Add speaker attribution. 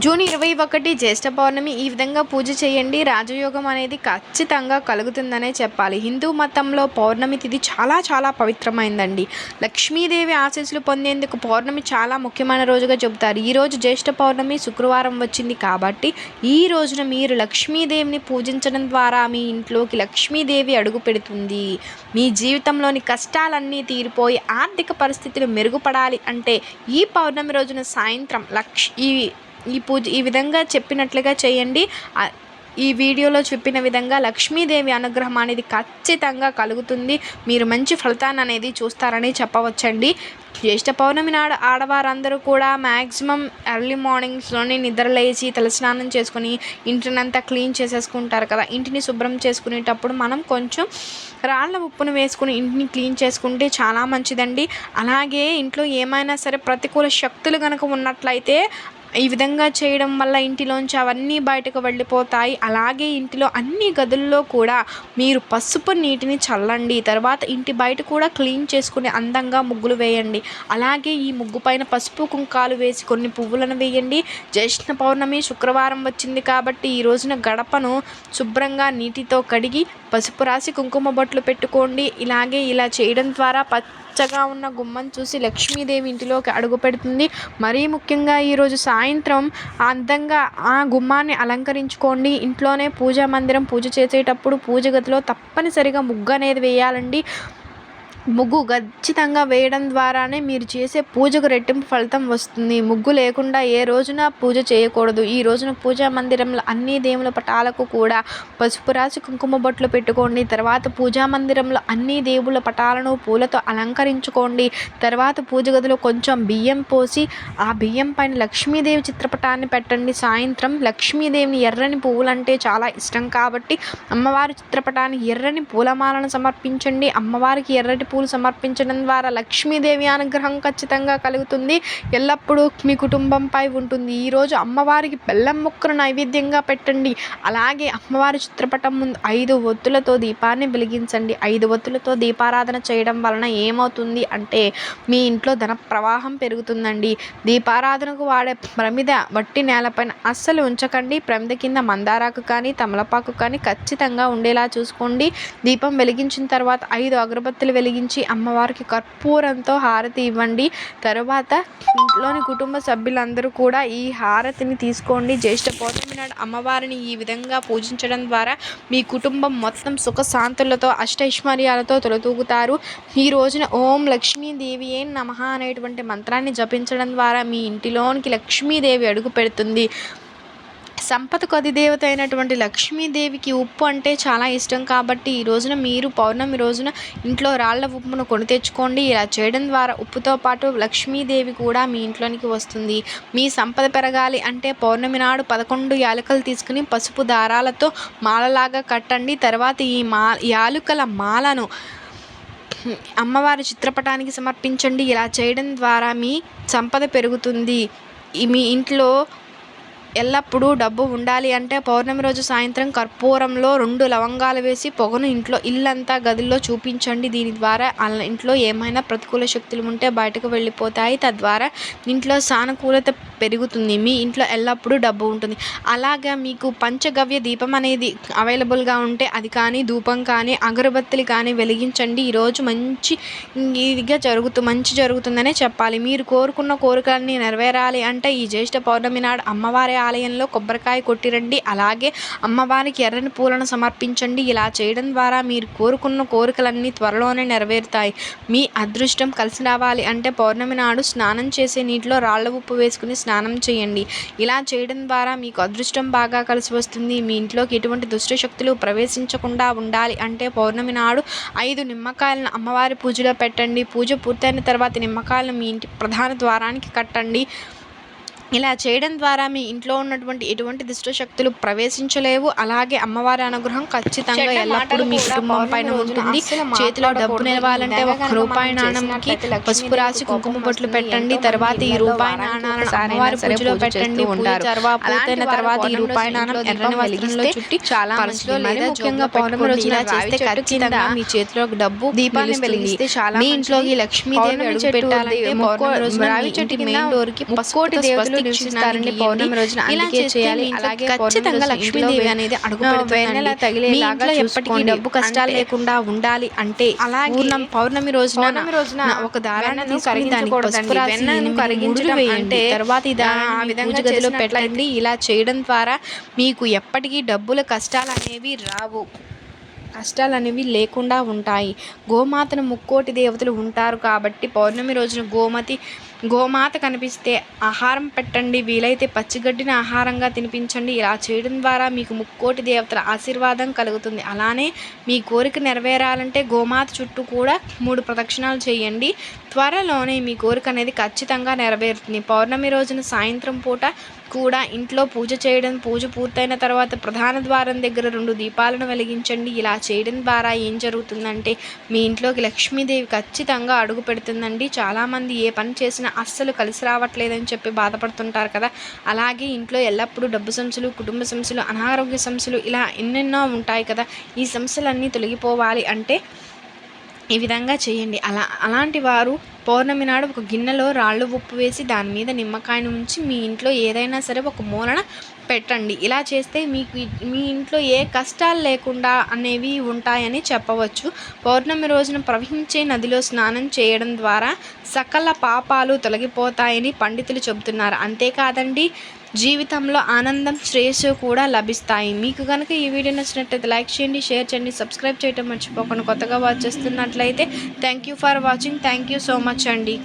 Speaker 1: June ఇరవై ఒకటి జ్యేష్ఠ పౌర్ణమి ఈ విధంగా పూజ చేయండి. రాజయోగం అనేది ఖచ్చితంగా కలుగుతుందనే చెప్పాలి. హిందూ మతంలో పౌర్ణమి తిథి చాలా చాలా పవిత్రమైందండి. లక్ష్మీదేవి ఆశీస్సులు పొందేందుకు పౌర్ణమి చాలా ముఖ్యమైన రోజుగా చెబుతారు. ఈరోజు జ్యేష్ఠ పౌర్ణమి శుక్రవారం వచ్చింది కాబట్టి ఈ రోజున మీరు లక్ష్మీదేవిని పూజించడం ద్వారా మీ ఇంట్లోకి లక్ష్మీదేవి అడుగు పెడుతుంది. మీ జీవితంలోని కష్టాలన్నీ తీరిపోయి ఆర్థిక పరిస్థితులు మెరుగుపడాలి అంటే ఈ పౌర్ణమి రోజున సాయంత్రం లక్ష్ ఈ ఈ పూజ ఈ విధంగా చెప్పినట్లుగా చేయండి. ఈ వీడియోలో చెప్పిన విధంగా లక్ష్మీదేవి అనుగ్రహం అనేది ఖచ్చితంగా కలుగుతుంది. మీరు మంచి ఫలితాన్ని అనేది చూస్తారని చెప్పవచ్చండి. జ్యేష్ఠ పౌర్ణమి నాడు ఆడవారందరూ కూడా మ్యాక్సిమం ఎర్లీ మార్నింగ్స్లోనే నిద్రలేచి తలస్నానం చేసుకుని ఇంటినంతా క్లీన్ చేసేసుకుంటారు కదా. ఇంటిని శుభ్రం చేసుకునేటప్పుడు మనం కొంచెం రాళ్ళ ఉప్పును వేసుకుని ఇంటిని క్లీన్ చేసుకుంటే చాలా మంచిదండి. అలాగే ఇంట్లో ఏమైనా సరే ప్రతికూల శక్తులు కనుక ఉన్నట్లయితే ఈ విధంగా చేయడం వల్ల ఇంటిలోంచి అవన్నీ బయటకు వెళ్ళిపోతాయి. అలాగే ఇంటిలో అన్ని గదుల్లో కూడా మీరు పసుపు నీటిని చల్లండి. తర్వాత ఇంటి బయట కూడా క్లీన్ చేసుకుని అందంగా ముగ్గులు వేయండి. అలాగే ఈ ముగ్గు పైన పసుపు కుంకాలు వేసి కొన్ని పువ్వులను వేయండి. జ్యేష్ఠ పౌర్ణమి శుక్రవారం వచ్చింది కాబట్టి ఈ రోజున గడపను శుభ్రంగా నీటితో కడిగి పసుపు రాసి కుంకుమ బొట్లు పెట్టుకోండి. ఇలాగే ఇలా చేయడం ద్వారా ప పచ్చగా ఉన్న గుమ్మం చూసి లక్ష్మీదేవి ఇంటిలోకి అడుగు పెడుతుంది. మరీ ముఖ్యంగా ఈరోజు సాయంత్రం అందంగా ఆ గుమ్మాన్ని అలంకరించుకోండి. ఇంట్లోనే పూజా మందిరం పూజ చేసేటప్పుడు పూజ గదిలో తప్పనిసరిగా ముగ్గు అనేది వేయాలండి. ముగ్గు ఖచ్చితంగా వేయడం ద్వారానే మీరు చేసే పూజకు రెట్టింపు ఫలితం వస్తుంది. ముగ్గు లేకుండా ఏ రోజున పూజ చేయకూడదు. ఈ రోజున పూజా మందిరంలో అన్ని దేవుల పటాలకు కూడా పసుపు రాసి కుంకుమ బొట్లు పెట్టుకోండి. తర్వాత పూజా మందిరంలో అన్ని దేవుల పటాలను పూలతో అలంకరించుకోండి. తర్వాత పూజ గదిలో కొంచెం బియ్యం పోసి ఆ బియ్యం పైన లక్ష్మీదేవి చిత్రపటాన్ని పెట్టండి. సాయంత్రం లక్ష్మీదేవిని ఎర్రని పువ్వులంటే చాలా ఇష్టం కాబట్టి అమ్మవారి చిత్రపటాన్ని ఎర్రని పూలమాలను సమర్పించండి. అమ్మవారికి ఎర్రటి పూలు సమర్పించడం ద్వారా లక్ష్మీదేవి అనుగ్రహం ఖచ్చితంగా కలుగుతుంది. ఎల్లప్పుడూ మీ కుటుంబంపై ఉంటుంది. ఈరోజు అమ్మవారికి బెల్లం ముక్కను నైవేద్యంగా పెట్టండి. అలాగే అమ్మవారి చిత్రపటం ముందు ఐదు ఒత్తులతో దీపాన్ని వెలిగించండి. ఐదు ఒత్తులతో దీపారాధన చేయడం వలన ఏమవుతుంది అంటే మీ ఇంట్లో ధన ప్రవాహం పెరుగుతుందండి. దీపారాధనకు వాడే ప్రమిద వట్టి నేలపైన అస్సలు ఉంచకండి. ప్రమిద కింద మందారాకు కానీ తమలపాకు కానీ ఖచ్చితంగా ఉండేలా చూసుకోండి. దీపం వెలిగించిన తర్వాత ఐదు అగరబత్తులు వెలిగించి అమ్మవారికి కర్పూరంతో హారతి ఇవ్వండి. తర్వాత ఇంట్లోని కుటుంబ సభ్యులందరూ కూడా ఈ హారతిని తీసుకోండి. జ్యేష్ఠ పౌర్ణమి నాడు అమ్మవారిని ఈ విధంగా పూజించడం ద్వారా మీ కుటుంబం మొత్తం సుఖశాంతులతో అష్టైశ్వర్యాలతో తొలతూగుతారు ఈ రోజున ఓం లక్ష్మీదేవి ఏం నమః అనేటువంటి మంత్రాన్ని జపించడం ద్వారా మీ ఇంటిలోనికి లక్ష్మీదేవి అడుగు పెడుతుంది. సంపదకు అధిదేవత అయినటువంటి లక్ష్మీదేవికి ఉప్పు అంటే చాలా ఇష్టం కాబట్టి ఈ రోజున మీరు పౌర్ణమి రోజున ఇంట్లో రాళ్ళ ఉప్పును కొని తెచ్చుకోండి. ఇలా చేయడం ద్వారా ఉప్పుతో పాటు లక్ష్మీదేవి కూడా మీ ఇంట్లోనికి వస్తుంది. మీ సంపద పెరగాలి అంటే పౌర్ణమి నాడు పదకొండు యాలకలు తీసుకుని పసుపు దారాలతో మాలలాగా కట్టండి. తర్వాత ఈ మా యాలుకల మాలను అమ్మవారి చిత్రపటానికి సమర్పించండి. ఇలా చేయడం ద్వారా మీ సంపద పెరుగుతుంది. మీ ఇంట్లో ఎల్లప్పుడూ డబ్బు ఉండాలి అంటే పౌర్ణమి రోజు సాయంత్రం కర్పూరంలో రెండు లవంగాలు వేసి పొగను ఇంట్లో ఇల్లంతా గదిలో చూపించండి. దీని ద్వారా ఇంట్లో ఏమైనా ప్రతికూల శక్తులు ఉంటే బయటకు వెళ్ళిపోతాయి. తద్వారా ఇంట్లో సానుకూలత పెరుగుతుంది. మీ ఇంట్లో ఎల్లప్పుడూ డబ్బు ఉంటుంది. అలాగా మీకు పంచగవ్య దీపం అనేది అవైలబుల్గా ఉంటే అది కానీ ధూపం కానీ అగరబత్తులు కానీ వెలిగించండి. ఈరోజు మంచి ఇదిగా జరుగుతూ మంచి జరుగుతుందనే చెప్పాలి. మీరు కోరుకున్న కోరికలన్నీ నెరవేరాలి అంటే ఈ జ్యేష్ఠ పౌర్ణమి నాడు అమ్మవారి ఆలయంలో కొబ్బరికాయ కొట్టిరండి అలాగే అమ్మవారికి ఎర్రని పూలను సమర్పించండి. ఇలా చేయడం ద్వారా మీరు కోరుకున్న కోరికలన్నీ త్వరలోనే నెరవేరుతాయి. మీ అదృష్టం కలిసి రావాలి అంటే పౌర్ణమి నాడు స్నానం చేసే నీటిలో రాళ్ళ ఉప్పు వేసుకుని స్నానం చేయండి. ఇలా చేయడం ద్వారా మీకు అదృష్టం బాగా కలిసి వస్తుంది. మీ ఇంట్లోకి ఎటువంటి దుష్ట శక్తులు ప్రవేశించకుండా ఉండాలి అంటే పౌర్ణమి నాడు ఐదు నిమ్మకాయలను అమ్మవారి పూజలో పెట్టండి. పూజ పూర్తయిన తర్వాత నిమ్మకాయలను మీ ఇంటి ప్రధాన ద్వారానికి కట్టండి. ఇలా చేయడం ద్వారా మీ ఇంట్లో ఉన్నటువంటి ఎటువంటి దుష్ట శక్తులు ప్రవేశించలేవు అలాగే అమ్మవారి అనుగ్రహం ఖచ్చితంగా ఎల్లప్పుడూ మీ కుటుంబం పైన ఉంటుంది చేతిలో డబ్బు. నిలవాలంటే ఒక రూపాయి నాణంకి పసుపు రాసి కుంకుమ బొట్లు. పెట్టండి తర్వాత ఈ రూపాయి నాణాలను అమ్మవారి పూజలో
Speaker 2: పూజ
Speaker 1: పెట్టండి పూజ
Speaker 2: ఉంటారు.
Speaker 1: తర్వాత ఈ రూపాయి
Speaker 2: రోజు
Speaker 1: నాణం ఎర్రని వస్త్రంలో చుట్టి
Speaker 2: చాలా మంచిది.
Speaker 1: లేదా ముఖ్యంగా పౌర్ణమి
Speaker 2: పెట్టుకోండి.
Speaker 1: ఇలా చేస్తే ఖచ్చితంగా మీ చేతిలో డబ్బు
Speaker 2: దీపాన్ని. వెలిగిస్తే చాలా
Speaker 1: మీ. ఇంట్లోకి లక్ష్మీదేవి అడుగు పెట్టాలంటే
Speaker 2: రావి చెట్టు
Speaker 1: మెయిన్ డోర్కి
Speaker 2: ముక్కోటి
Speaker 1: పసుపుతో
Speaker 2: దేవతలు
Speaker 1: నివసిస్తారండి పౌర్ణమి రోజున అందుకే చేయాలి. అలాగే ఖచ్చితంగా లక్ష్మీదేవి అనేది అడుగు తగిలేలాగా ఎప్పటికీ డబ్బు కష్టాలు లేకుండా ఉండాలి అంటే అలాగే పూర్ణం పౌర్ణమి రోజున
Speaker 2: రోజున
Speaker 1: ఒక దారాన్ని ఎనిమిది
Speaker 2: కరిగించడం అంటే
Speaker 1: తర్వాత ఈ
Speaker 2: ఆ విధంగా
Speaker 1: గదిలో పెట్టండి. ఇలా చేయడం ద్వారా మీకు ఎప్పటికీ డబ్బుల కష్టాలు అనేవి రావు. కష్టాలు అనేవి లేకుండా ఉంటాయి. గోమాతను ముక్కోటి దేవతలు ఉంటారు కాబట్టి పౌర్ణమి రోజున గోమతి గోమాత కనిపిస్తే ఆహారం పెట్టండి వీలైతే పచ్చిగడ్డిని ఆహారంగా తినిపించండి. ఇలా చేయడం ద్వారా మీకు ముక్కోటి దేవతల ఆశీర్వాదం కలుగుతుంది. అలానే మీ కోరిక నెరవేరాలంటే గోమాత చుట్టూ కూడా మూడు ప్రదక్షిణాలు చేయండి. త్వరలోనే మీ కోరిక అనేది ఖచ్చితంగా నెరవేరుతుంది. పౌర్ణమి రోజున సాయంత్రం పూట కూడా ఇంట్లో పూజ చేయడం పూజ పూర్తయిన తర్వాత ప్రధాన ద్వారం దగ్గర రెండు దీపాలను వెలిగించండి. ఇలా చేయడం ద్వారా ఏం జరుగుతుందంటే మీ ఇంట్లోకి లక్ష్మీదేవి ఖచ్చితంగా అడుగు పెడుతుందండి. చాలామంది ఏ పని చేసినా అస్సలు కలిసి రావట్లేదని చెప్పి బాధపడుతుంటారు కదా. అలాగే ఇంట్లో ఎల్లప్పుడూ డబ్బు సమస్యలు కుటుంబ సమస్యలు అనారోగ్య సమస్యలు ఇలా ఎన్నెన్నో ఉంటాయి కదా. ఈ సమస్యలన్నీ తొలగిపోవాలి అంటే ఈ విధంగా చేయండి. అలా అలాంటి వారు పౌర్ణమి నాడు ఒక గిన్నెలో రాళ్ళు ఉప్పు వేసి దాని మీద నిమ్మకాయను ఉంచి మీ ఇంట్లో ఏదైనా సరే ఒక మూలన పెట్టండి. ఇలా చేస్తే మీకు మీ ఇంట్లో ఏ కష్టాలు లేకుండా అనేవి ఉంటాయని చెప్పవచ్చు. పౌర్ణమి రోజున ప్రవహించే నదిలో స్నానం చేయడం ద్వారా సకల పాపాలు తొలగిపోతాయని పండితులు చెబుతున్నారు. అంతేకాదండి జీవితంలో ఆనందం శ్రేయస్సు కూడా లభిస్తాయి. మీకు కనుక ఈ వీడియో నచ్చినట్లయితే లైక్ చేయండి షేర్ చేయండి సబ్స్క్రైబ్ చేయడం మర్చిపోకుండా కొత్తగా వాచ్ చేస్తున్నట్లయితే thank you for watching. Thank you so much అండి.